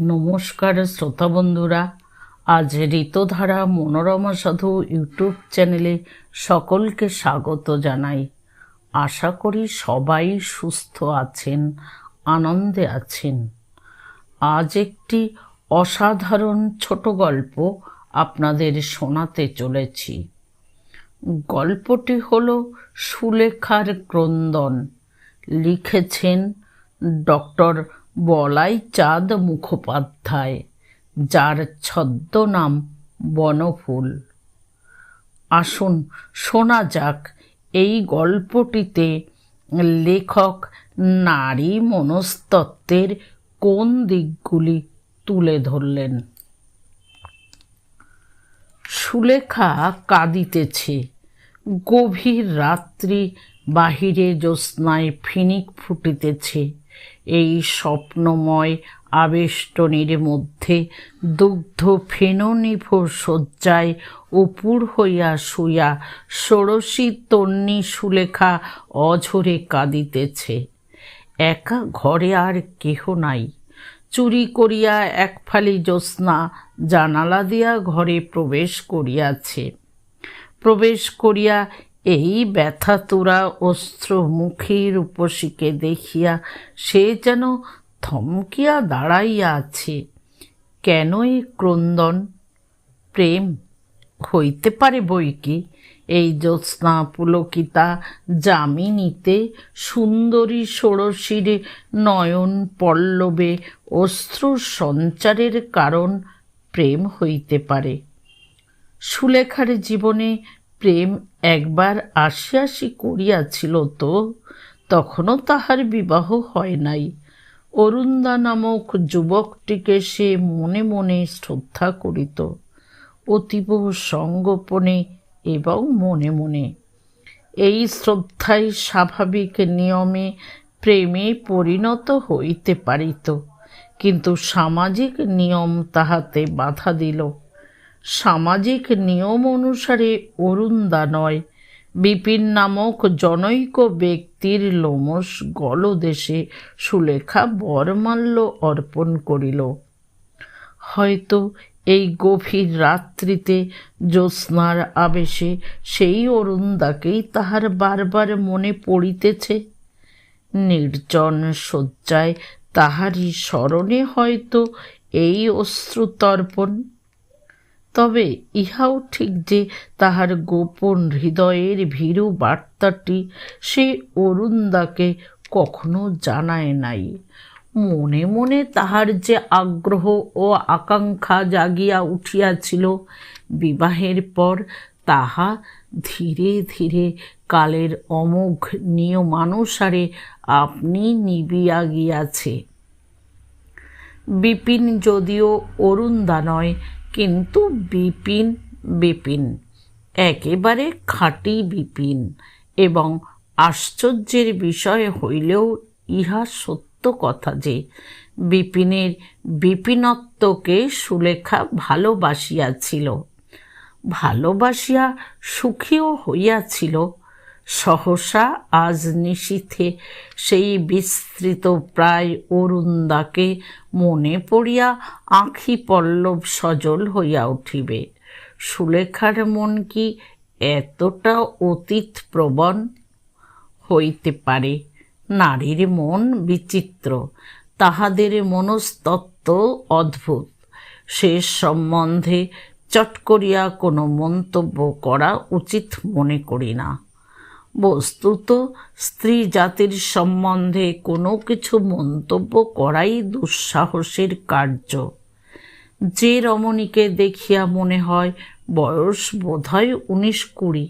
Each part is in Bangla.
নমস্কার শ্রোতা বন্ধুরা। আজ ঋতধারা মনোরমা সাধু ইউটিউব চ্যানেলে সকলকে স্বাগত জানাই। আশা করি সবাই সুস্থ আছেন, আনন্দে আছেন। আজ একটি অসাধারণ ছোট গল্প আপনাদের শোনাতে চলেছি। গল্পটি হল সুলেখার ক্রন্দন। লিখেছেন ডক্টর বলাই চাঁদ মুখোপাধ্যায়, যার ছদ্মনাম বনফুল। আসুন শোনা যাক এই গল্পটিতে লেখক নারী মনস্তত্ত্বের কোন দিকগুলি তুলে ধরলেন। সুলেখা কাঁদিতেছে। গভীর রাত্রি বাহিরে জ্যোৎস্নায় ফিনিক ফুটিতেছে। এই স্বপ্নময় আবেষ্টনীর মধ্যে দুগ্ধ ফেননিভ শয্যায় অপুর হইয়া শুইয়া ষোড়শী তন্নি সুলেখা অঝরে কাঁদিতেছে। একা ঘরে আর কেহ নাই। চুরি করিয়া এক ফালি জ্যোৎস্না জানালা দিয়া ঘরে প্রবেশ করিয়াছে। প্রবেশ করিয়া এই ব্যথা তোরা অস্ত্র মুখী রূপসীকে দেখিয়া সে যেন থমকিয়া দাঁড়াইয়া আছে। কেনই ক্রন্দন? প্রেম হইতে পারে বই কি? এই জ্যোৎস্না পুলকিতা যামিনীতে সুন্দরী ষোড়শীর নয়ন পল্লবে অস্ত্র সঞ্চারের কারণ প্রেম হইতে পারে। সুলেখার জীবনে প্রেম একবার আসি আসি করিয়াছিল তো, তখনও তাহার বিবাহ হয় নাই। অরুন্দা নামক যুবকটিকে সে মনে মনে শ্রদ্ধা করিত, অতীব সঙ্গোপনে এবং মনে মনে। এই শ্রদ্ধাই স্বাভাবিক নিয়মে প্রেমে পরিণত হইতে পারিত, কিন্তু সামাজিক নিয়ম তাহাতে বাধা দিল। সামাজিক নিয়ম অনুসারে অরুন্দা নয়। বিপিন নামক জনৈক ব্যক্তির লোমস গলদেশে সুলেখা বরমাল্য অর্পণ করিল। হয়তো এই গভীর রাত্রিতে জ্যোৎস্নার আবেশে সেই অরুন্দাকেই তাহার বারবার মনে পড়িতেছে। নির্জন শয্যায় তাহারই স্মরণে হয়তো এই অশ্রুতর্পণ তবে ইহাও ঠিক যে তাহার গোপন হৃদয়ের ভীরু বার্তাটি সে অরুন্দাকে কখনো জানায় নাই। মনে মনে তাহার যে আগ্রহ ও আকাঙ্ক্ষা জাগিয়া উঠিয়াছিল, বিবাহের পর তাহা ধীরে ধীরে কালের অমোঘ নিয়মানুসারে আপনি নিবিয়া গিয়াছে। বিপিন যদিও অরুন্দা নয় কিন্তু বিপিন বিপিন, একেবারে খাঁটি বিপিন এবং আশ্চর্যের বিষয় হইলেও ইহা সত্য কথা যে বিপিনের বিপিনত্বকে সুলেখা ভালোবাসিয়াছিল। ভালোবাসিয়া সুখীও হইয়াছিল সহসা আজ নিশীথে সেই বিস্তৃত প্রায় অরুন্দাকে মনে পড়িয়া আঁখি পল্লব সজল হইয়া উঠিবে। সুলেখার মন কি এতটা অতীত প্রবণ? হইতে পারে, নারীর মন বিচিত্র, তাহাদের মনস্তত্ত্ব অদ্ভুত। সে সম্বন্ধে চট করিয়া কোনো মন্তব্য করা উচিত মনে করি না। বস্তুত স্ত্রী জাতির সম্বন্ধে কোনো কিছু মন্তব্য করাই দুঃসাহসের কার্য। যে রমণীকে দেখিয়া মনে হয় বয়স বোধহয় উনিশ কুড়ি,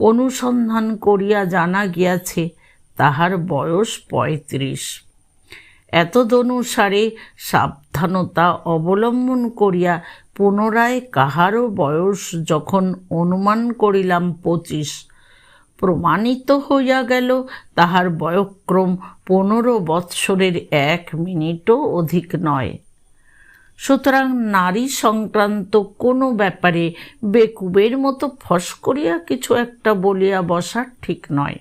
অনুসন্ধান করিয়া জানা গিয়াছে তাহার বয়স পঁয়ত্রিশ। এতদনুসারে সাবধানতা অবলম্বন করিয়া পুনরায় কাহারও বয়স যখন অনুমান করিলাম পঁচিশ প্রমাণিত হইয়া গেল, তাহার বয়ক্রম পনেরো বৎসরের এক মিনিটও অধিক নয়। সুতরাং নারী সংক্রান্ত কোনো ব্যাপারে বেকুবের মতো ফস করিয়া কিছু একটা বলিয়া বসা ঠিক নয়।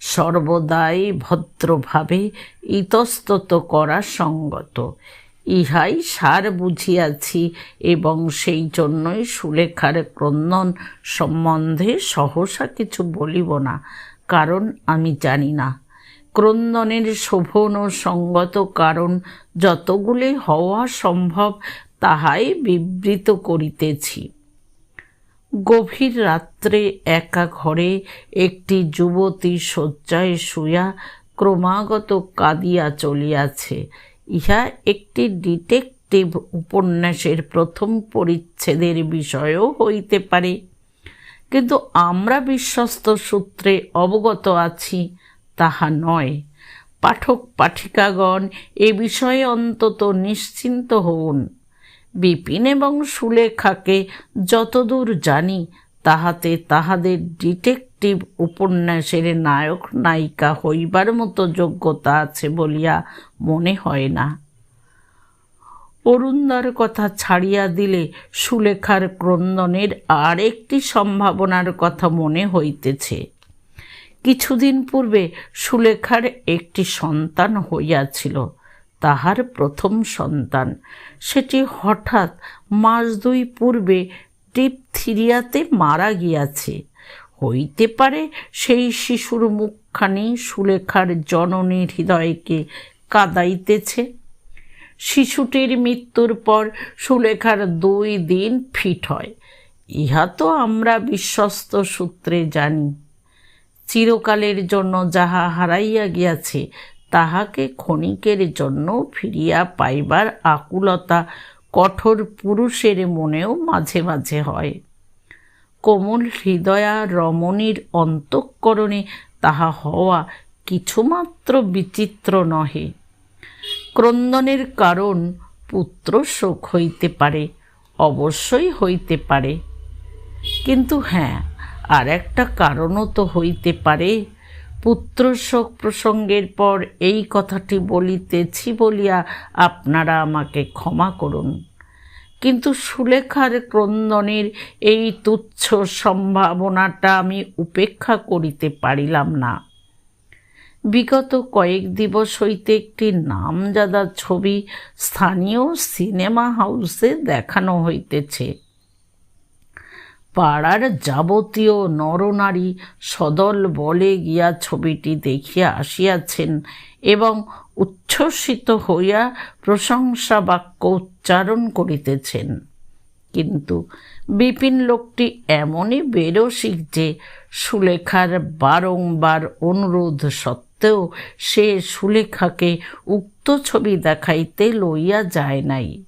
সর্বদাই ভদ্রভাবে ইতস্তত করা সঙ্গত। ইহাই সার বুঝিয়াছি এবং সেই জন্যই সুলেখার ক্রন্দন সম্বন্ধে সহসা কিছু বলিব না, কারণ আমি জানি না। ক্রন্দনের শোভন ও সঙ্গত কারণ যতগুলি হওয়া সম্ভব তাহাই বিবৃত করিতেছি। গভীর রাত্রে একা ঘরে একটি যুবতী শয্যায় শুয়া ক্রমাগত কাঁদিয়া চলিয়াছে। ইহা একটি ডিটেকটিভ উপন্যাসের প্রথম পরিচ্ছেদের বিষয়ও হইতে পারে। কিন্তু আমরা বিশ্বস্ত সূত্রে অবগত আছি তাহা নয়। পাঠক পাঠিকাগণ এ বিষয়ে অন্তত নিশ্চিন্ত হউন। বিপিন এবং সুলেখাকে যতদূর জানি তাহাতে তাহাদের ডিটেকটিভ উপন্যাসের নায়ক নায়িকা হইবার মতো যোগ্যতা আছে বলিয়া মনে হয় না। অরুণদার কথা ছাড়িয়া দিলে সুলেখার ক্রন্দনের আর একটি সম্ভাবনার কথা মনে হইতেছে। কিছুদিন পূর্বে সুলেখার একটি সন্তান হইয়াছিল, তাহার প্রথম সন্তান। সেটি হঠাৎ মাস দুই পূর্বে টিপ থিরিয়াতে মারা গিয়াছে। হইতে পারে, সেই শিশুর মুখখানি সুলেখার জননীর হৃদয়কে কাদাইতেছে। শিশুটির মৃত্যুর পর সুলেখার দুই দিন ফিট হয়। ইহা তো আমরা বিশ্বস্ত সূত্রে জানি। চিরকালের জন্য যাহা হারাইয়া গিয়াছে, তাহাকে ক্ষণিকের জন্য ফিরিয়া পাইবার আকুলতা কঠোর পুরুষের মনেও মাঝে মাঝে হয়। কোমল হৃদয়া রমণীর অন্তঃকরণে তাহা হওয়া কিছুমাত্র বিচিত্র নহে। ক্রন্দনের কারণ পুত্র শোক হইতে পারে, অবশ্যই হইতে পারে। কিন্তু হ্যাঁ আর একটা কারণও তো হইতে পারে। পুত্র শোক প্রসঙ্গের পর এই কথাটি বলিতেছি বলিয়া আপনারা আমাকে ক্ষমা করুন। কিন্তু সুলেখার ক্রন্দনের এই তুচ্ছ সম্ভাবনাটা আমি উপেক্ষা করিতে পারিলাম না। বিগত কয়েক দিবস হইতে একটি নামজাদা ছবি স্থানীয় সিনেমা হাউসে দেখানো হইতেছে। পাড়ার যাবতীয় নরনারী সদল বলে গিয়া ছবিটি দেখিয়া আসিয়াছেন এবং উচ্ছ্বসিত হইয়া প্রশংসা বাক্য উচ্চারণ করিতেছেন। কিন্তু বিপিন লোকটি এমনই বেরসিক যে সুলেখার বারংবার অনুরোধ সত্ত্বেও সে সুলেখাকে উক্ত ছবি দেখাইতে লইয়া যায় নাই।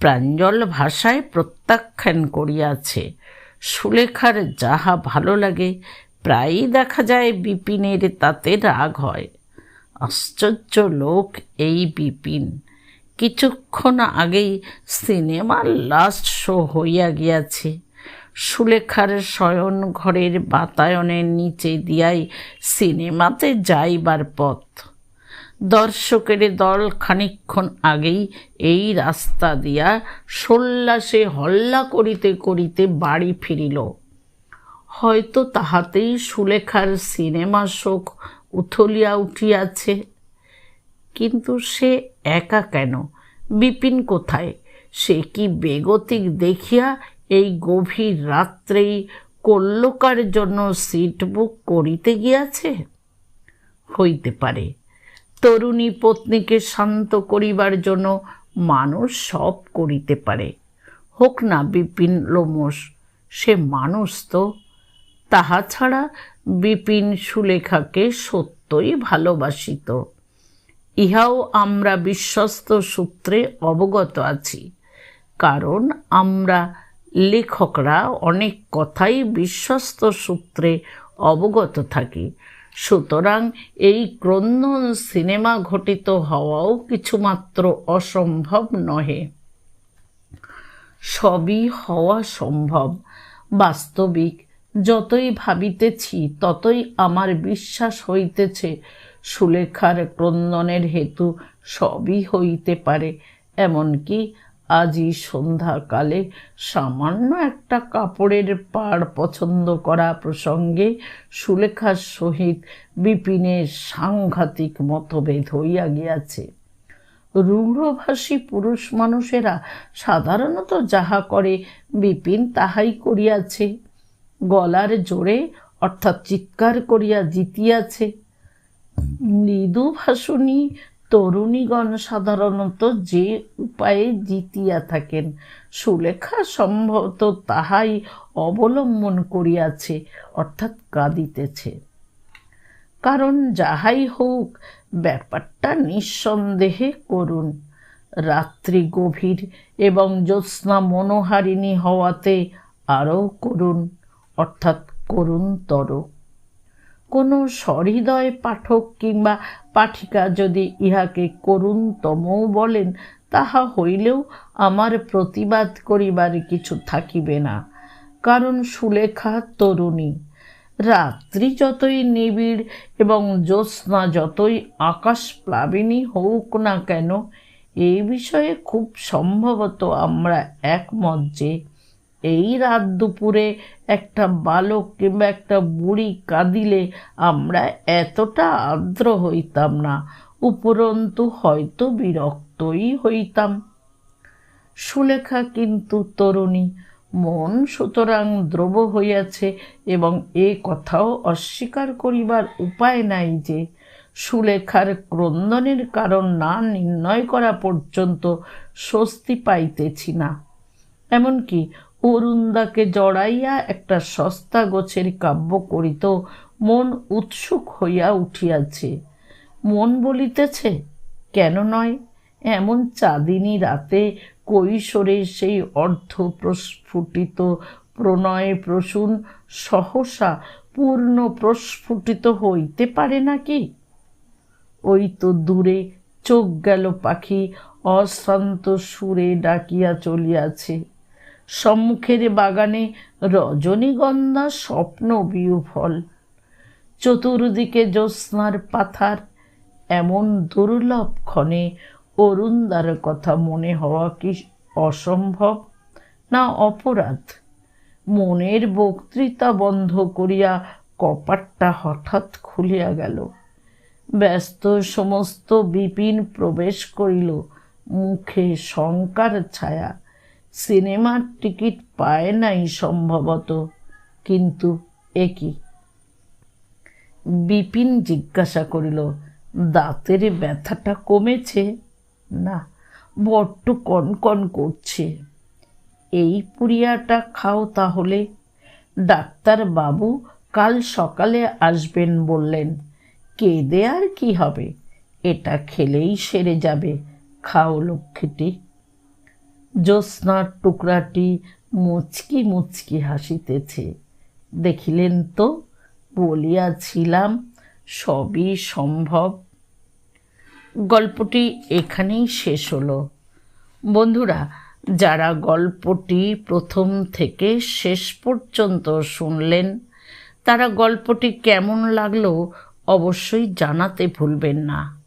প্রাঞ্জল ভাষায় প্রত্যাখ্যান করিয়াছে। সুলেখার যাহা ভালো লাগে, প্রায়ই দেখা যায় বিপিনের তাতে রাগ হয়। আশ্চর্য লোক এই বিপিন। কিছুক্ষণ আগেই সিনেমার লাস্ট শো হইয়া গিয়াছে। সুলেখার শয়ন ঘরের বাতায়নের নিচে দিয়াই সিনেমাতে যাইবার পথ। দর্শকের দল খানিক্ষণ আগেই এই রাস্তা দিয়া সোল্লাসে হল্লা করিতে করিতে বাড়ি ফিরিল। হয়তো তাহাতেই সুলেখার সিনেমা শোক উথলিয়া উঠিয়াছে। কিন্তু সে একা কেন? বিপিন কোথায়? সে কি বেগতিক দেখিয়া এই গভীর রাত্রেই কল্যকার জন্য সিট বুক করিতে গিয়াছে? হইতে পারে। তরুণী পত্নীকে শান্ত করিবার জন্য মানুষ সব করিতে পারে। হোক না বিপিন লোমস সে মানুষ তো। তাহা ছাড়া বিপিন সুলেখাকে সত্যই ভালোবাসিত। ইহাও আমরা বিশ্বস্ত সূত্রে অবগত আছি, কারণ আমরা লেখকরা অনেক কথাই বিশ্বস্ত সূত্রে অবগত থাকি। সুতরাং এই ক্রন্দন সিনেমা ঘটিত হওয়াও কিছুমাত্র অসম্ভব নহে। সবই হওয়া সম্ভব। বাস্তবিক, যতই ভাবিতেছি, ততই আমার বিশ্বাস হইতেছে, সুলেখার ক্রন্দনের হেতু সবই হইতে পারে। এমনকি আজই সন্ধ্যাকালে সামান্য একটা কাপড়ের পাড় পছন্দ করা প্রসঙ্গে সুলেখার সহিত বিপিনের সাংঘাতিক মতভেদ হইয়া গিয়াছে। রূঢ়ভাষী পুরুষ মানুষেরা সাধারণত যাহা করে, বিপিন তাহাই করিয়াছে। গলার জোরে অর্থাৎ চিৎকার করিয়া জিতিয়াছে। মৃদু ভাষণী তরুণীগণ সাধারণত যে উপায়ে জিতিয়া থাকেন, সুলেখা সম্ভবত তাহাই অবলম্বন করিয়াছে, অর্থাৎ কাঁদিতেছে। কারণ যাহাই হোক, ব্যাপারটা নিঃসন্দেহে করুন রাত্রি গভীর এবং জ্যোৎস্না মনোহারিণী হওয়াতে আরও করুন অর্থাৎ করুণতর। কোনো সহৃদয় পাঠক কিংবা পাঠিকা যদি ইহাকে করুণতমও বলেন, তাহা হইলেও আমার প্রতিবাদ করিবার কিছু থাকিবে না। কারণ সুলেখা তরুণী, রাত্রি যতই নিবিড় এবং জ্যোৎস্না যতই আকাশ প্লাবিনী হোক না কেন এই বিষয়ে খুব সম্ভবত আমরা একমত যে এই রাত দুপুরে একটা বালক কিংবা একটা বুড়ি কাঁদিলে আমরা এতটা আর্দ্র হইতাম না, উপরন্তু হয়তো বিরক্তই হইতাম। সুলেখা কিন্তু তরুণী, মন সুতরাং দ্রব হইয়াছে এবং এ কথাও অস্বীকার করিবার উপায় নাই যে সুলেখার ক্রন্দনের কারণ না নির্ণয় করা পর্যন্ত স্বস্তি পাইতেছি না। এমনকি অরুন্দাকে জড়াইয়া একটা সস্তা গোছের কাব্য করিত, মন উৎসুক হইয়া উঠিয়াছে। মন বলিতেছে, কেন নয়? এমন চাঁদিনী রাতে কৈশোরে সেই অর্ধ প্রস্ফুটিত প্রণয় প্রসূন সহসা পূর্ণ প্রস্ফুটিত হইতে পারে নাকি? ওই তো দূরে চোখ গেল পাখি, অশ্রান্ত সুরে ডাকিয়া চলিয়াছে। সম্মুখের বাগানে রজনীগন্ধা স্বপ্ন বিউফল চতুর্দিকে জ্যোৎস্নার পাথার, এমন দুর্লভ ক্ষণে অরুণদার কথা মনে হওয়া কি অসম্ভব না অপরাধ? মনের বক্তৃতা বন্ধ করিয়া কপাটটা হঠাৎ খুলিয়া গেল। ব্যস্ত সমস্ত বিপিন প্রবেশ করিল। মুখে শঙ্কার ছায়া। সিনেমার টিকিট পায় নাই সম্ভবত, কিন্তু একই বিপিন জিজ্ঞাসা করিল, দাঁতের ব্যথাটা কমেছে? না, বড্ড কনকন করছে। এই পুরিয়াটা খাও তাহলে। ডাক্তার বাবু কাল সকালে আসবেন বললেন, কেঁদে আর কি হবে? এটা খেলেই সেরে যাবে। খাও লক্ষ্মীটি। জ্যোৎস্নার টুকরাটি মুচকি মুচকি হাসিতেছে। দেখিলেন তো, বলিয়াছিলাম, সবই সম্ভব। গল্পটি এখানেই শেষ হলো। বন্ধুরা, যারা গল্পটি প্রথম থেকে শেষ পর্যন্ত শুনলেন, তারা গল্পটি কেমন লাগল অবশ্যই জানাতে ভুলবেন না।